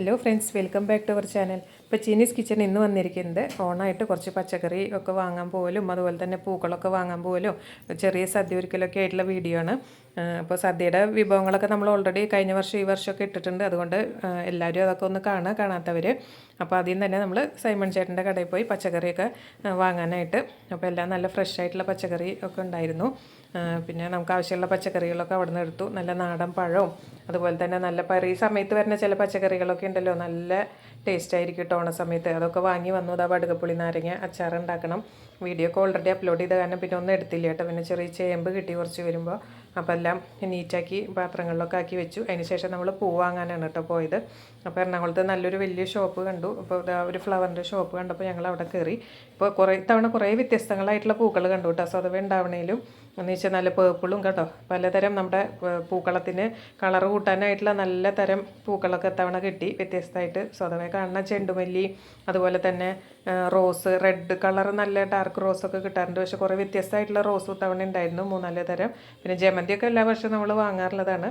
Hello friends welcome back to our channel ഇപ്പോൾ Chinese kitchen ഇന്ന് വന്നിരിക്കുന്നത് ഓണായിട്ട് കുറച്ച് പച്ചക്കറി ഒക്കെ വാങ്ങാൻ പോലും അതുപോലെ തന്നെ പൂക്കളൊക്കെ വാങ്ങാൻ പോലും ചെറിയ സദ്യ ഒരുക്കലൊക്കെ ആയിട്ടുള്ള വീഡിയോ ആണ്. അപ്പോൾ സദ്യയുടെ വിഭവങ്ങളൊക്കെ നമ്മൾ ഓൾറെഡി കഴിഞ്ഞ വർഷം ഈ വർഷമൊക്കെ ഇട്ടിട്ടുണ്ട്. അതുകൊണ്ട് എല്ലാവരും അതൊക്കെ ഒന്ന് കാണുക കാണാത്തവർ അപ്പോൾ ആദ്യം തന്നെ നമ്മൾ സൈമൺ ചേട്ടന്റെ കടയിൽ പോയി പച്ചക്കറിയൊക്കെ വാങ്ങാനായിട്ട്. അപ്പോൾ എല്ലാം നല്ല ഫ്രഷ് ആയിട്ടുള്ള പച്ചക്കറി ഒക്കെ ഉണ്ടായിരുന്നു. പിന്നെ നമുക്ക് ആവശ്യമുള്ള പച്ചക്കറികളൊക്കെ അവിടെ നിന്ന് എടുത്തു. നല്ല നാടൻ പഴവും അതുപോലെ തന്നെ നല്ല ഈ സമയത്ത് വരുന്ന ചില പച്ചക്കറികളൊക്കെ ഉണ്ടല്ലോ. നല്ല ടേസ്റ്റ് ആയിരിക്കും കേട്ടോ. ഓണസമയത്ത് അതൊക്കെ വാങ്ങി വന്നു. ഇതാ വടുകപ്പുളി നാരങ്ങ അച്ചാർ ഉണ്ടാക്കണം വീഡിയോ ഒക്കെ ഓൾറെഡി അപ്ലോഡ് ചെയ്ത കാരണം പിന്നെ ഒന്നും എടുത്തില്ല കേട്ടോ. പിന്നെ ചെറിയ ചേമ്പ് കിട്ടി കുറച്ച് വരുമ്പോൾ അപ്പോൾ എല്ലാം നീറ്റാക്കി പാത്രങ്ങളിലൊക്കെ ആക്കി വെച്ചു. അതിന് ശേഷം നമ്മൾ പൂ വാങ്ങാനാണ് കേട്ടോ പോയത്. അപ്പോൾ എറണാകുളത്ത് നല്ലൊരു വലിയ ഷോപ്പ് കണ്ടു. അപ്പോൾ ഒരു ഫ്ലവറിന്റെ ഷോപ്പ് കണ്ടപ്പോൾ ഞങ്ങൾ അവിടെ കയറി ഇപ്പോൾ കുറേ തവണ കുറേ വ്യത്യസ്തങ്ങളായിട്ടുള്ള പൂക്കൾ കണ്ടു കേട്ടോ. സ്വതവേ ഉണ്ടാവണേലും എന്ന് വെച്ചാൽ നല്ല പേർപ്പിളും കേട്ടോ. പലതരം നമ്മുടെ പൂക്കളത്തിന് കളർ കൂട്ടാനായിട്ടുള്ള നല്ല തരം പൂക്കളൊക്കെ തവണ കിട്ടി വ്യത്യസ്തമായിട്ട്. സ്വതവേ കാണുന്ന ചെണ്ടുമല്ലി അതുപോലെ തന്നെ റോസ് റെഡ് കളർ നല്ല ഡാർക്ക് റോസൊക്കെ കിട്ടാറുണ്ട്. പക്ഷെ കുറേ വ്യത്യസ്തമായിട്ടുള്ള റോസ് തവണ ഉണ്ടായിരുന്നു മൂന്നാൽ തരം. പിന്നെ ജമന്തിയൊക്കെ എല്ലാ വർഷവും നമ്മൾ വാങ്ങാറുള്ളതാണ്.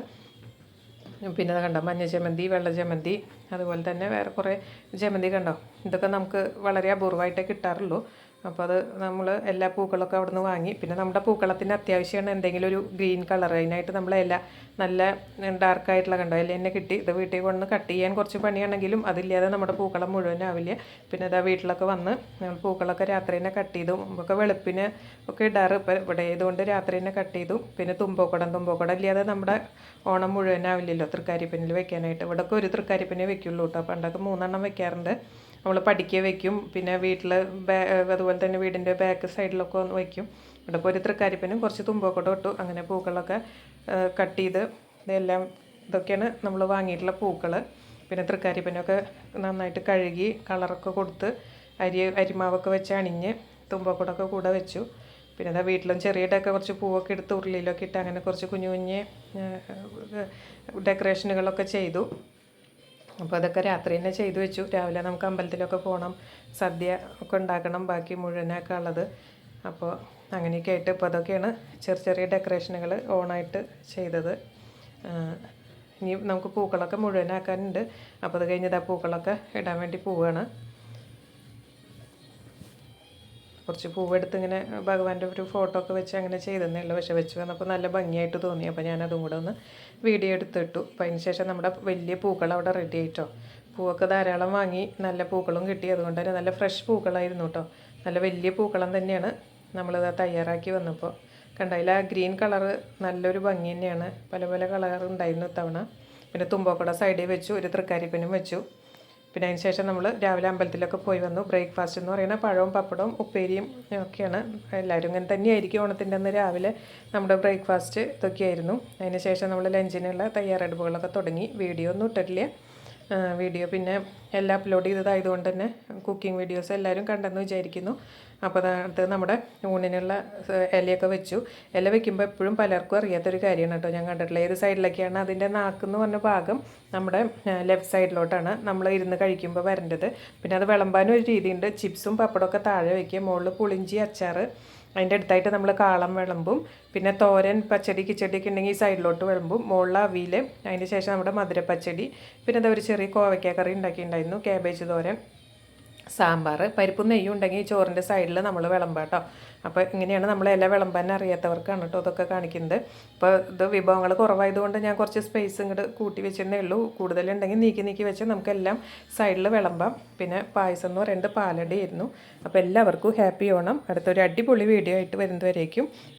പിന്നെ അത് കണ്ടോ മഞ്ഞ ജമന്തി വെള്ള ജമന്തി അതുപോലെ തന്നെ വേറെ കുറേ ജമന്തി കണ്ടോ ഇതൊക്കെ നമുക്ക് വളരെ അപൂർവമായിട്ടേ കിട്ടാറുള്ളൂ. അപ്പോൾ അത് നമ്മൾ എല്ലാ പൂക്കളൊക്കെ അവിടെ നിന്ന് വാങ്ങി. പിന്നെ നമ്മുടെ പൂക്കളത്തിന് അത്യാവശ്യമാണ് എന്തെങ്കിലും ഒരു ഗ്രീൻ കളർ. അതിനായിട്ട് നമ്മൾ എല്ലാ നല്ല ഡാർക്കായിട്ടുള്ള കണ്ടോ? ഇല തന്നെ കിട്ടി. ഇത് വീട്ടിൽ കൊണ്ട് കട്ട് ചെയ്യാൻ കുറച്ച് പണിയാണെങ്കിലും അതില്ലാതെ നമ്മുടെ പൂക്കളം മുഴുവനാവില്ല പിന്നെ ഇതാ വീട്ടിലൊക്കെ വന്ന് നമ്മൾ പൂക്കളൊക്കെ രാത്രി തന്നെ കട്ട് ചെയ്തു. ഒക്കെ വെളുപ്പിന് ഒക്കെ ഇടാറ്. ഇപ്പം ഇവിടെ ആയതുകൊണ്ട് രാത്രി തന്നെ കട്ട് ചെയ്തു. പിന്നെ തുമ്പോക്കടം. തുമ്പോക്കടം ഇല്ലാതെ നമ്മുടെ ഓണം മുഴുവനാവില്ലല്ലോ തൃക്കാരിപ്പനിൽ വെക്കാനായിട്ട്. ഇവിടെയൊക്കെ ഒരു തൃക്കാരിപ്പനെ വെക്കുള്ളൂ കേട്ടോ പണ്ടൊക്കെ മൂന്നെണ്ണം വെക്കാറുണ്ട്. നമ്മൾ പഠിക്കുക വെക്കും. പിന്നെ വീട്ടിൽ അതുപോലെ തന്നെ വീടിന്റെ ബാക്ക് സൈഡിലൊക്കെ ഒന്ന് വയ്ക്കും ഇവിടെ ഒരു തൃക്കാരിപ്പനും കുറച്ച് തുമ്പൊക്കെ ഇട്ടു അങ്ങനെ പൂക്കളൊക്കെ കട്ട് ചെയ്ത് ഇതെല്ലാം ഇതൊക്കെയാണ് നമ്മൾ വാങ്ങിയിട്ടുള്ള പൂക്കൾ പിന്നെ തൃക്കാരിപ്പനൊക്കെ നന്നായിട്ട് കഴുകി കളറൊക്കെ കൊടുത്ത് അരി അരിമാവൊക്കെ വെച്ച് അണിഞ്ഞ് തുമ്പക്കൂടൊക്കെ കൂടെ വെച്ചു. പിന്നെ അതാ വീട്ടിലും ചെറിയ ചെറിയതൊക്കെ കുറച്ച് പൂവൊക്കെ എടുത്ത് ഉരുളിയിലൊക്കെ ഇട്ട് അങ്ങനെ കുറച്ച് കുഞ്ഞു കുഞ്ഞ് ഡെക്കറേഷനുകളൊക്കെ ചെയ്തു. അപ്പോൾ അതൊക്കെ രാത്രി തന്നെ ചെയ്തു വെച്ചു. രാവിലെ നമുക്ക് അമ്പലത്തിലൊക്കെ പോകണം സദ്യ ഒക്കെ ഉണ്ടാക്കണം. ബാക്കി മുഴുവനൊക്കെ ഉള്ളത്. അപ്പോൾ അങ്ങനെയൊക്കെ ആയിട്ട് ഇപ്പോൾ അതൊക്കെയാണ് ചെറിയ ചെറിയ ഡെക്കറേഷനുകൾ ഓണായിട്ട് ചെയ്തത്. ഇനി നമുക്ക് പൂക്കളൊക്കെ മുഴുവനാക്കാനുണ്ട്. അപ്പോൾ അത് കഴിഞ്ഞത് ആ പൂക്കളൊക്കെ ഇടാൻ വേണ്ടി പോവുകയാണ് കുറച്ച് പൂവെടുത്ത് ഇങ്ങനെ ഭഗവാന്റെ ഒരു ഫോട്ടോ ഒക്കെ വെച്ച് അങ്ങനെ ചെയ്തെന്നേ പക്ഷെ വെച്ച് വന്നപ്പോൾ നല്ല ഭംഗിയായിട്ട് തോന്നി. അപ്പോൾ ഞാൻ അതും കൂടെ ഒന്ന് വീഡിയോ എടുത്തിട്ടു. അപ്പോൾ അതിന് ശേഷം നമ്മുടെ വലിയ പൂക്കൾ അവിടെ റെഡി ആയിട്ടോ. പൂവൊക്കെ ധാരാളം വാങ്ങി നല്ല പൂക്കളും കിട്ടി. അതുകൊണ്ട് തന്നെ നല്ല ഫ്രഷ് പൂക്കളായിരുന്നു കേട്ടോ. നല്ല വലിയ പൂക്കളം തന്നെയാണ് നമ്മളിത് തയ്യാറാക്കി വന്നപ്പോൾ. കണ്ടതിൽ ആ ഗ്രീൻ കളറ് നല്ലൊരു ഭംഗി തന്നെയാണ്. പല പല കളർ ഉണ്ടായിരുന്നു ഇത്തവണ. പിന്നെ തുമ്പോക്കട സൈഡിൽ വെച്ചു ഒരു തൃക്കാരിപ്പനും വെച്ചു. പിന്നെ അതിന് ശേഷം നമ്മൾ രാവിലെ അമ്പലത്തിലൊക്കെ പോയി വന്നു. ബ്രേക്ക്ഫാസ്റ്റ് എന്ന് പറയുന്നത് പഴവും പപ്പടവും ഉപ്പേരിയും ഒക്കെയാണ്. എല്ലാവരും ഇങ്ങനെ തന്നെയായിരിക്കും ഓണത്തിന്റെ അന്ന് രാവിലെ നമ്മുടെ ബ്രേക്ക്ഫാസ്റ്റ് ഇതൊക്കെയായിരുന്നു. അതിന് ശേഷം നമ്മൾ ലഞ്ചിനുള്ള തയ്യാറെടുപ്പുകളൊക്കെ തുടങ്ങി. വീഡിയോ ഒന്നും ഇട്ടിട്ടില്ല. വീഡിയോ പിന്നെ എല്ലാം അപ്ലോഡ് ചെയ്തതായതുകൊണ്ട് തന്നെ കുക്കിംഗ് വീഡിയോസ് എല്ലാവരും കണ്ടെന്ന് വിചാരിക്കുന്നു. അപ്പോൾ അത് നമ്മുടെ ഊണിനുള്ള ഇലയൊക്കെ വെച്ചു. ഇല വെക്കുമ്പോൾ എപ്പോഴും പലർക്കും അറിയാത്തൊരു കാര്യമാണ് കേട്ടോ. ഞാൻ കണ്ടിട്ടുള്ളത് ഏത് സൈഡിലൊക്കെയാണ് അതിന്റെ നാക്കെന്ന് പറഞ്ഞ ഭാഗം നമ്മുടെ ലെഫ്റ്റ് സൈഡിലോട്ടാണ് നമ്മൾ ഇരുന്ന് കഴിക്കുമ്പോൾ വരേണ്ടത്. പിന്നെ അത് വിളമ്പാനും ഒരു രീതിയുണ്ട്. ചിപ്സും പപ്പടമൊക്കെ താഴെ വയ്ക്കുക മുകളിൽ പുളിഞ്ചി അച്ചാറ് അതിന്റെ അടുത്തായിട്ട് നമ്മൾ കാളം വിളമ്പും. പിന്നെ തോരൻ പച്ചടി കിച്ചടിയൊക്കെ ഉണ്ടെങ്കിൽ ഈ സൈഡിലോട്ട് വിളമ്പും. മുകളിൽ അവിയിൽ അതിന് ശേഷം നമ്മുടെ മധുരപ്പച്ചടി. പിന്നെ എന്താ ഒരു ചെറിയ കോവയ്ക്ക കറി ഉണ്ടാക്കിയിട്ടുണ്ടായിരുന്നു ക്യാബേജ് തോരൻ. സാമ്പാർ പരിപ്പും നെയ്യും ഉണ്ടെങ്കിൽ ചോറിന്റെ സൈഡിൽ നമ്മൾ വിളമ്പാം കേട്ടോ അപ്പോൾ ഇങ്ങനെയാണ് നമ്മൾ ഇല വിളമ്പാൻ അറിയാത്തവർക്കാണ് കേട്ടോ ഇതൊക്കെ കാണിക്കുന്നത്. ഇപ്പോൾ ഇത് വിഭവങ്ങൾ കുറവായതുകൊണ്ട് ഞാൻ കുറച്ച് സ്പേസ് ഇങ്ങോട്ട് കൂട്ടി വെച്ചിരുന്നേ ഉള്ളൂ. കൂടുതലുണ്ടെങ്കിൽ നീക്കി നീക്കി വെച്ച് നമുക്കെല്ലാം സൈഡിൽ വിളമ്പാം. പിന്നെ പായസം എന്ന് പറയുന്നത് പാലടി ആയിരുന്നു അപ്പോൾ എല്ലാവർക്കും ഹാപ്പി ഓണം. അടുത്തൊരു അടിപൊളി വീഡിയോ ആയിട്ട് വരുന്നതുവരേക്കും.